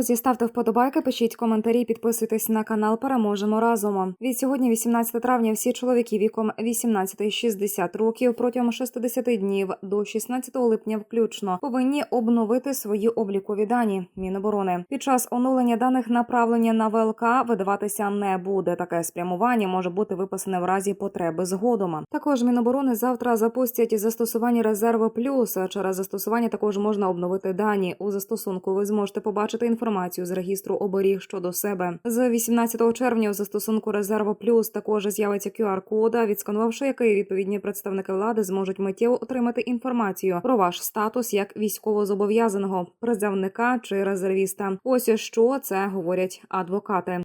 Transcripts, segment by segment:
Друзі, ставте вподобайки, пишіть коментарі, підписуйтесь на канал. Переможемо разом. Від сьогодні, 18 травня, всі чоловіки віком 18-60 років протягом 60 днів до 16 липня включно повинні обновити свої облікові дані Міноборони. Під час оновлення даних направлення на ВЛК видаватися не буде. Таке спрямування може бути виписане в разі потреби згодом. Також Міноборони завтра запустять застосування резерву плюс. Через застосування також можна обновити дані. У застосунку ви зможете побачити інформацію з регістру оберіг щодо себе. З 18 червня у застосунку резерва плюс також з'явиться QR-код, відсканувавши який відповідні представники влади зможуть миттєво отримати інформацію про ваш статус як військовозобов'язаного призовника чи резервіста. Ось що це говорять адвокати.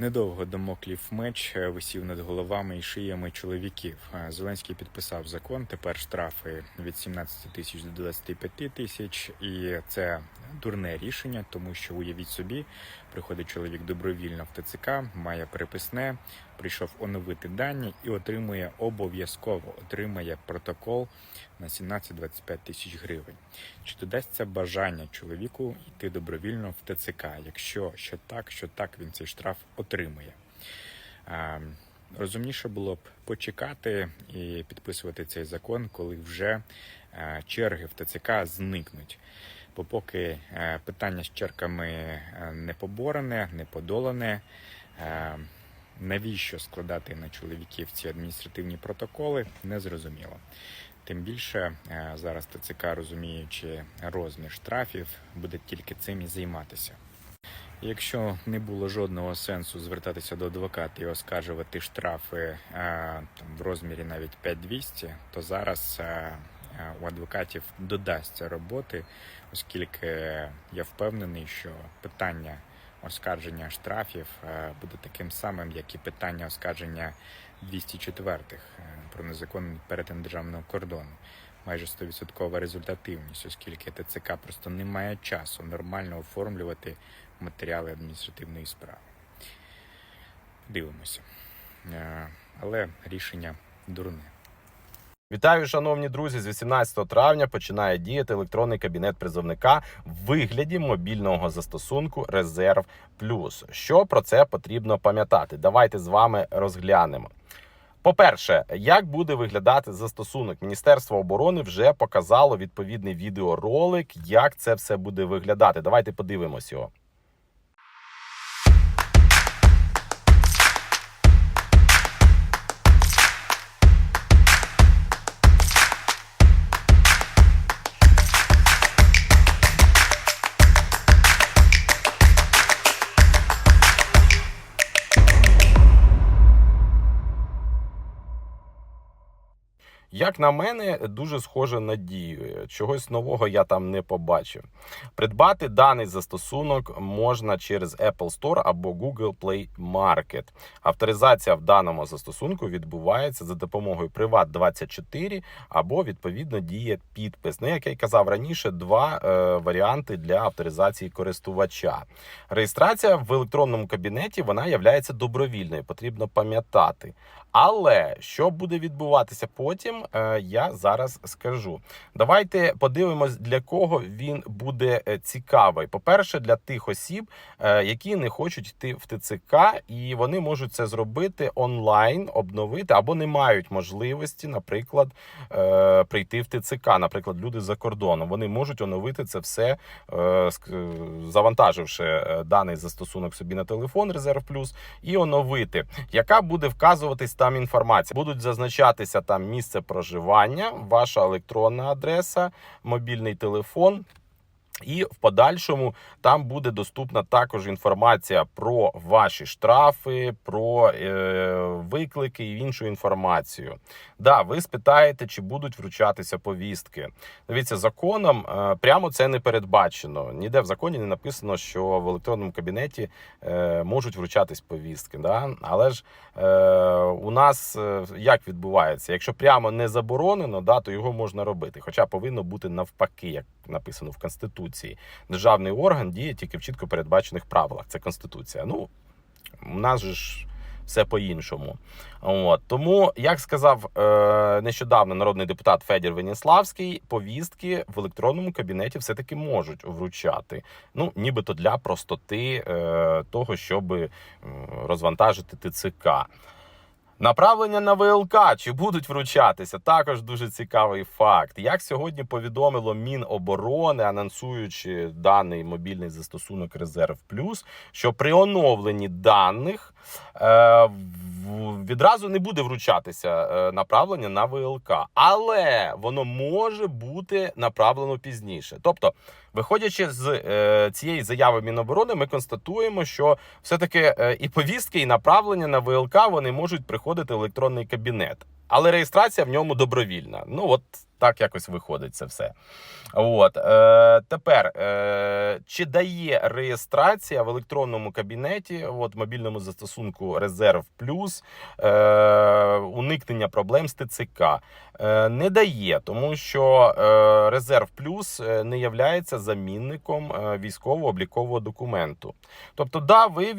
Недовго домоклів меч е, висів над головами і шиями чоловіків. Е, Зеленський підписав закон. Тепер штрафи від 17 тисяч до 25 тисяч, і це дурне рішення, тому що уявіть собі, приходить чоловік добровільно в ТЦК, має переписне, прийшов оновити дані і отримує обов'язково отримає протокол на 17-25 тисяч гривень. Чи додасться бажання чоловіку йти добровільно в ТЦК? Якщо що так, що так він цей штраф отримує. Розумніше було б почекати і підписувати цей закон, коли вже черги в ТЦК зникнуть. Бо поки е, питання з черками е, не поборене, не подолане, е, навіщо складати на чоловіків ці адміністративні протоколи, не зрозуміло. Тим більше зараз ТЦК, розуміючи розмір штрафів, буде тільки цим і займатися. Якщо не було жодного сенсу звертатися до адвоката і оскаржувати штрафи там, в розмірі навіть 5200, то зараз у адвокатів додасться роботи, оскільки я впевнений, що питання оскарження штрафів буде таким самим, як і питання оскарження 204-х е, про незаконний перетин державного кордону. Майже 100% результативність, оскільки ТЦК просто не має часу нормально оформлювати матеріали адміністративної справи. Дивимося. Е, Але рішення дурне. Вітаю, шановні друзі! З 18 травня починає діяти електронний кабінет призовника в вигляді мобільного застосунку Резерв Плюс. Що про це потрібно пам'ятати? Давайте з вами розглянемо. По-перше, як буде виглядати застосунок? Міністерство оборони вже показало відповідний відеоролик, як це все буде виглядати. Давайте подивимось його. Як на мене, дуже схоже на дію. Чогось нового я там не побачив. Придбати даний застосунок можна через Apple Store або Google Play Market. Авторизація в даному застосунку відбувається за допомогою Privat24 або відповідно діє підпис. Ну, як я казав раніше, два е, варіанти для авторизації користувача. Реєстрація в електронному кабінеті вона є добровільною, потрібно пам'ятати. Але що буде відбуватися потім, е, я зараз скажу. Давайте подивимось, для кого він буде е, цікавий. По-перше, для тих осіб, е, які не хочуть йти в ТЦК, і вони можуть це зробити онлайн, обновити або не мають можливості, наприклад, прийти в ТЦК. Наприклад, люди за кордоном. Вони можуть оновити це все, завантаживши даний застосунок собі на телефон Резерв Плюс, і оновити, яка буде вказуватись там інформація. Будуть зазначатися там місце проживання, ваша електронна адреса, мобільний телефон. І в подальшому там буде доступна також інформація про ваші штрафи, про е, виклики і іншу інформацію. Да, ви спитаєте, чи будуть вручатися повістки. Дивіться, законом е, прямо це не передбачено. Ніде в законі не написано, що в електронному кабінеті е, можуть вручатись повістки. Да? Але ж е, у нас е, як відбувається? Якщо прямо не заборонено, да, то його можна робити. Хоча повинно бути навпаки, як написано в Конституції. Державний орган діє тільки в чітко передбачених правилах. Це Конституція. Ну, у нас ж все по-іншому. От тому, як сказав е, нещодавно народний депутат Федір Веніславський, повістки в електронному кабінеті все-таки можуть вручати. Ну, нібито для простоти е, того, щоб розвантажити ТЦК. Направлення на ВЛК чи будуть вручатися? Також дуже цікавий факт. Як сьогодні повідомило Міноборони, анонсуючи даний мобільний застосунок Резерв Плюс, що при оновленні даних відразу не буде вручатися е, направлення на ВЛК, але воно може бути направлено пізніше. Тобто, виходячи з е, цієї заяви Міноборони, ми констатуємо, що все-таки е, і повістки, і направлення на ВЛК вони можуть приходити в електронний кабінет. Але реєстрація в ньому добровільна. Ну от так якось виходить це все. От е, тепер е, чи дає реєстрація в електронному кабінеті, от мобільному застосунку Резерв Плюс е, уникнення проблем з ТЦК? Е, не дає, тому що е, Резерв Плюс е, не являється замінником е, військово-облікового документу. Тобто, да, ви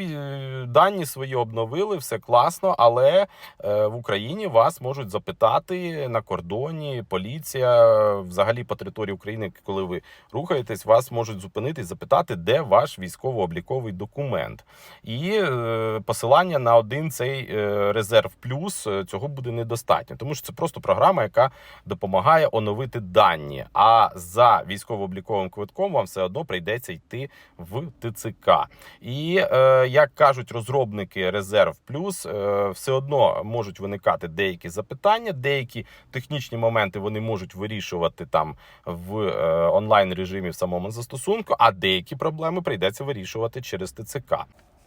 дані свої обновили, все класно, але е, в Україні вас можуть запитати на кордоні, поліція, е, взагалі по території України, коли ви рухаєтесь, вас можуть зупинити і запитати, де ваш військово-обліковий документ. І е, посилання на один цей е, резерв плюс цього буде недостатньо, тому що це просто програма, яка допомагає оновити дані. А за військово-обліковим квитком вам все одно прийдеться йти в ТЦК. І як кажуть розробники Резерв Плюс, все одно можуть виникати деякі запитання, деякі технічні моменти вони можуть вирішувати там в е, онлайн режимі в самому застосунку, а деякі проблеми прийдеться вирішувати через ТЦК.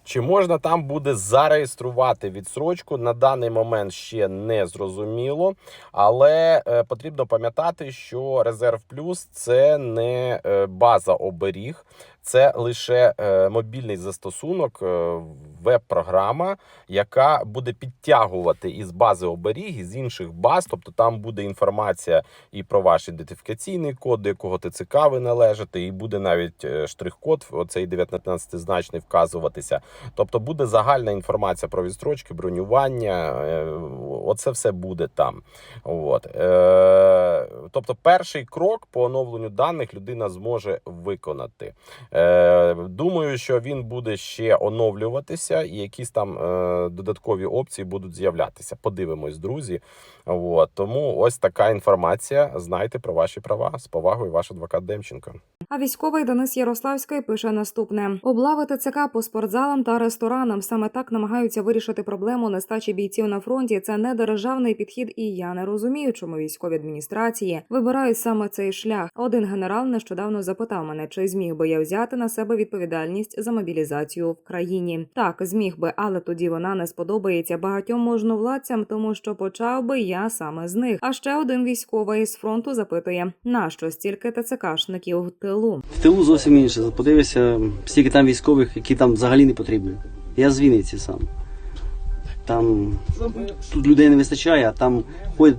Чи можна там буде зареєструвати відсрочку? На даний момент ще не зрозуміло, але е, потрібно пам'ятати, що Резерв Плюс це не е, база оберіг, це лише е, мобільний застосунок, е, веб-програма, яка буде підтягувати із бази оберіг, із інших баз. Тобто там буде інформація і про ваш ідентифікаційний код, до якого ТЦК ви належите, і буде навіть е, штрих-код, оцей 19-значний вказуватися. Тобто буде загальна інформація про відстрочки, бронювання. Оце все буде там. От. Тобто, перший крок по оновленню даних людина зможе виконати. Е, думаю, що він буде ще оновлюватися, і якісь там е, додаткові опції будуть з'являтися. Подивимось, друзі. От. Тому ось така інформація. Знайте про ваші права. З повагою, ваш адвокат Демченко. А військовий Денис Ярославський пише наступне: облави ТЦК по спортзалам та ресторанам саме так намагаються вирішити проблему нестачі бійців на фронті. Це не державний підхід, і я не розумію, чому військові адміністрації вибирають саме цей шлях. Один генерал нещодавно запитав мене, чи зміг би я взяти на себе відповідальність за мобілізацію в країні. Так, зміг би, але тоді вона не сподобається багатьом можновладцям, тому що почав би я саме з них. А ще один військовий із фронту запитує: нащо стільки ТЦКшників в тилу? В тилу зовсім інше. Подивися, стільки там військових, які там взагалі не потрібні. Я з Вінниці сам. Там тут людей не вистачає, а там ходять,